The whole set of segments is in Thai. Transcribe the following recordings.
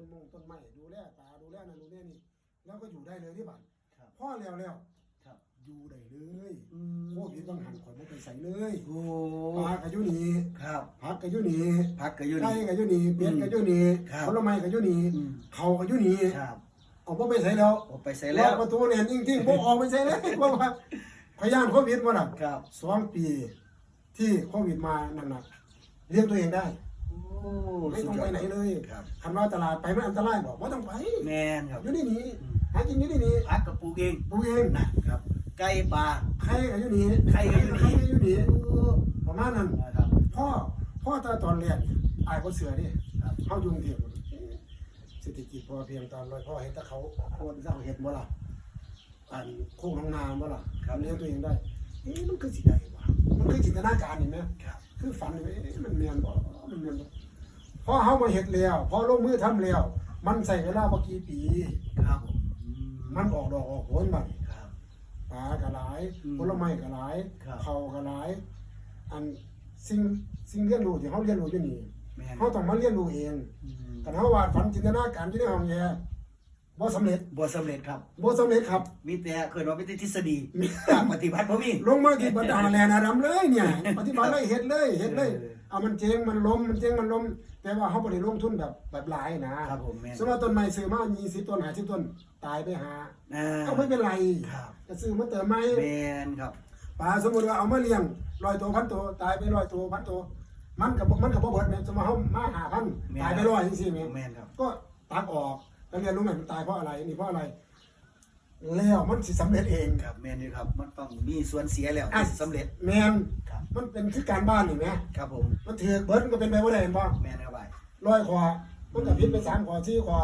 ต้นมงต้นไม้ดูแลป่าดูแลนั่นดูแลนี่แล้วก็อยู่ได้เลยที่บ้านครับพ่อแล้วแล้วครับ อยู่ได้เลยอืโควิดต้องหันข่อยบ่ไปใส่เลยโอ้ปลาก็อยู่นี่ครับผักก็อยู่นี่พักก็อยู่ไก่นี่ก็อยู่นี่เป็ดก็อยู่นี่ครับผลไม้ก็อยู่นี่อืมเขาก็อยู่นี่ครับเอาบ่ไปใส่แล้วออกไปใส่ล็แล้อวกประตูเนี่ยจริงๆบ่ออกไปใส่เลยเพราะว่าพยานโควิดบ่ล่ะครับสองปีที่โควิดมานั่นน่ะเลี้ยงตัวเองได้โอ้ ไม่ต้องไปไหนเลยครับคันว่าตลาดไปมันอันตรายบอกว่าต้องไปแมนครับอยู่นี่นี่อืมหากินอยู่นี่นี่พักกับปลูกเองปลูกเองนะครับไก่ปลาใครก็อยู่นี่ใครก็อยู่นี่ใครก็อยู่นี่โอ้ประมาณนั้นนะครับพ่อพ่อตอนตอนเรียนอายบ่เสือนี่ครับเฮาอยู่กรุงเทพเศรษฐกิจพอเพียงตอนร้อยพ่อเฮ็ดแต่เขาโคตรเจ้าเฮ็ดบ่ล่ะอันโคกน้องนาบ่ล่ะเลี้ยงตัวเองได้เอ๊ะมันคือสิได้วะมันคือจินตนาการนี่แหมครับคือฝันเลยเอ๊ะมันเมียนบ่มันเมียนบ่พ อเฮามาเฮ็ดแล้วพอลงมือทำแล้ว มันใส่เวลาบ่กี่ปี ครับผมอืมันออกดอกออกผลบัดครับ ปลาก็หลายอืมผลไม้ก็หลายครับ เขาก็หลาย อันสิ่งสิ่งเรียนรู้ที่เฮาเรียนรู้อยู่นี่แมนเฮาต้องมาเรียนรู้เองอืมกันเฮาวาดฝันจินตนาการอยู่ในห้องแย่บ่สำเร็จบ่สำเร็จครับ บ่สำเร็จครับ มีแต่เคยว่าเป็นทฤษฎีจากปฏิบัติบ่มี ลงมาที่บรรดาแลนอาดัมเลยเนี่ย ปฏิบัติเลยเฮ็ดเลยเฮ็ดเลย เออ เอามันเจ๊งมันล้มมันเจ๊งมันล้ม แต่ว่าเฮาบ่ได้ลงทุนแบบแบบหลายนะครับผมแม่น สมมุติว่าต้นไม้ซื้อมา20ต้น50ต้นตายไปหาอ่า ก็ไม่เป็นไรครับก็ซื้อมาเติมใหม่แมนครับปลาสมมุติว่าเอามาเลี้ยงร้อยตัวพันตัวตายไปร้อยตัวพันตัวมันก็บ่มันก็บ่เบิดแม่นสมมุติเฮามาหาพันแม่นตายไปร้อยจังซี่แม่นแมนครับ ก็ตักออกแล้วเรียนรู้ไหมมันตายเพราะอะไรนี่เพราะอะไร แล้วมันสิสำเร็จเองครับแมนอยู่ครับ มันต้องมีส่วนเสียแล้วอะที่สำเร็จ แมนครับ มันเป็นคือการบ้านนี่แหมครับผม มันถือเบิดมันก็เป็นไปบ่ได้เห็นบ่แมนครับไปร้อยขวามันก็ผิดไปสามขวาสี่ขวา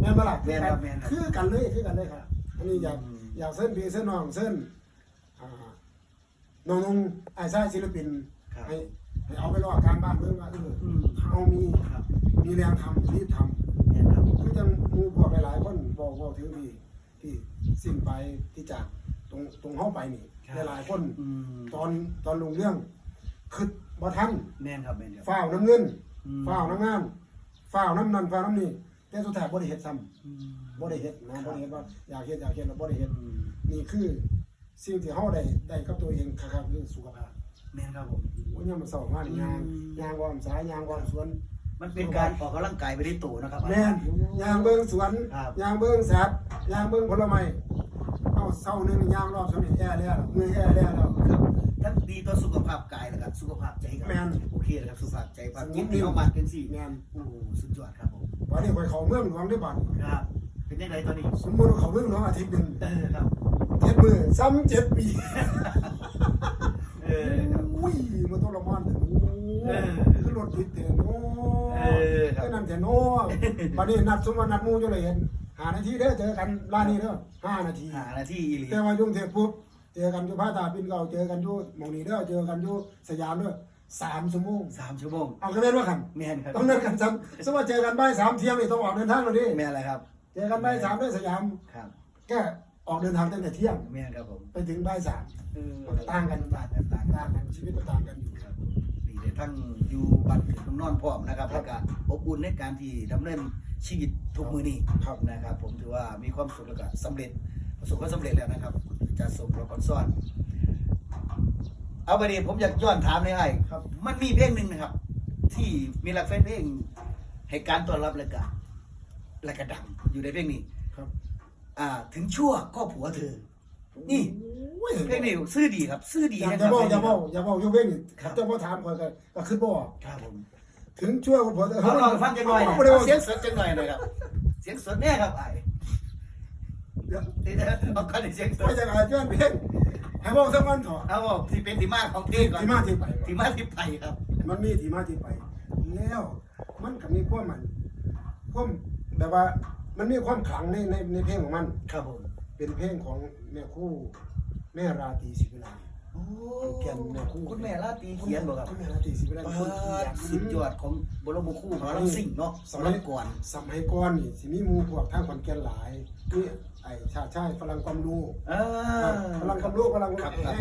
แม่นบ่ล่ะแม่นครับแม่นครับคือกันเลยคือกันเลยครับอันนี้อยากอืม อยากเส้นพี่เส้นน้องเส้นอ่าน้องนุ่งไอ้ชายศิลปินครับให้ให้เอาไปรอการบ้านเบิ่งว่าเอออืมเขามีครับมีแรงทำรีบทำ แมนครับคือจังหมูพวกหลายๆคนบอกบอกถึงที่ ที่สิ้นไปที่จากตรงตรงเฮาไปนี่หลายๆคนอืมตอนตอนลงเรื่องคือบ่ทันแมนครับแมนครับฝ้าวน้ำเงินอืมฝ้าวน้ำงานฝ้าวน้ำนันฝ้าวน้ำนี่แต่สุดท้ายบ่ได้เฮ็ดซ้อืมำบ่ได้เฮ็ดนะบ่ได้เฮ็ดว่าอยากเฮ็ดอยากเฮ็ดแล้วบ่ได้เฮ็ดอืมนี่คือสิ่งที่เฮาได้ได้กับตัวเองคักๆคือสุขภาพแมนครับผม โอ้ยามมื้อเช้ามานี่ยางอืม ยางอ้อมสายยางอ้อมสวน มันเป็นการออกกำลังกายไปในตัวนะครับ แม่นยางเบิ่งสวนครับ ยางเบิ่งสัตว์ ยางเบิ่งผลไม้เอาเช้าหนึงยางรอบสวนนี่แอ่แล้วมือแอ่แล้วแล้ว ครับทั้งดีต่อสุขภาพกายและก็สุขภาพใจครับแม่นโอเคนะครับสุขภาพใจภาพสมมุติจิตที่เขามาเป็นสี่แม่นโอ้สุดยอดครับผมวันนี้ข่อยเข้าเมืองหลวงได้บัดครับ เป็นยังไงตอนนี้สมมุติว่าเข้าเมืองหลวงอาทิตย์หนึงเออครับเจ็ดมือซ้ำเจ็ดปีเออครับอุ้ยมันทรมานแต่โอ้เออคือรถติดแต่โน้เออครับแค่นั้นแต่โน้บัดนี้นัดสมมุติว่านัดหมู่อยู่เลยเห็น หานาทีเด้อเจอกันร้านนี้เด้อห้านาที หาหน้าที่อีหลีแต่ว่ายุ่งเทพปุ๊บเจอกันอยู่พระตาปินเก่าเจอกันอยู่หมองนี้เด้อเจอกันอยู่สยามเด้อสามชั่วโมงสามชั่วโมงเอากระเม็นว่าคันแม่นครับต้องนัดกันซ้ำสมมติว่าเจอกันบ่ายสามเที่ยงนี่ต้องออกเดินทางแล้วดิแม่นอะไรครับเจอกันบ่ายสามเด้อสยามครับก็ออกเดินทางตั้งแต่เที่ยง แม่นครับผมไปถึงบ่ายสามเออ มันก็ต่างกันต่างกันต่างกันชีวิตมันต่างกันอยู่ครับผมนี่ได้ ทั้งอยู่บ้านเกิดเมืองนอนพร้อมนะครับครัแล้บวก็อบอุ่นในการที่ดำเนินชีวิตทุกมือนี้ครับนะครับ ผมถือว่ามีความสุขแล้วก็สำเร็จประสบความสำเร็จแล้วนะครับจะสมรบซ้อน เอาไปดีผมอยากย้อนถามเลยไอ้ครับ มันมีเพลงหนึ่งนะครับ ที่มีหลักแฟนเพลงให้การต้อนรับแล้วก็แล้วก็ดังอยู่ในเพลงนี้ครับ อ่า ถึงชั่วก็ผัวเธอ นี่โอ้ยเพลงนี้ซื่อดีครับ ซื่อดีอย่านะคจะรับบอกอย่าบอกเพลงนี้อย่าบอกยกเว้นนี่ครับจะบอกถามก่อนก็ก็คือบอกครับผมถึงช่วยคนผมเขาลองฟังจังหน่อยนะเาบ่ได้เอาว่าเสียงสดจังหน่อยนะครับ เสียงสดแน่ครับไอ้เดี๋ยวเดี๋ยวเอากันเสียงสดไม่จะอ่านเพื่อนเพลงให้บอกสักวันเถอะเอาบอกที่เป็นที่มาของเพลงก่อนที่มาที่ไปที่มาที่ไปครับ มันมีที่มาที่ไป แล้วมันก็มีความมันความแบบว่ามันมีความขลังในในในเพลงของมัน ครับผม เป็นเพลงของแม่คู่แม่ราตรีศิวิไลโอ้เขียนแม่คู่คุณแม่ลาตรีเขียนบ่ครับคุณแม่ราตรีศิวิไลปเป็นคนเขียนสุดยอดของบรมครูหมอลำสิ่งเนาะสสมัมัยยก่อนสมัยก่อนนี่สิมีหมู่พวกทางขอนแก่นหลายนี่ไอ้ชาติชายฝรั่งความรู้อ่าฝรั่งความรู้ฝรั่งครับให้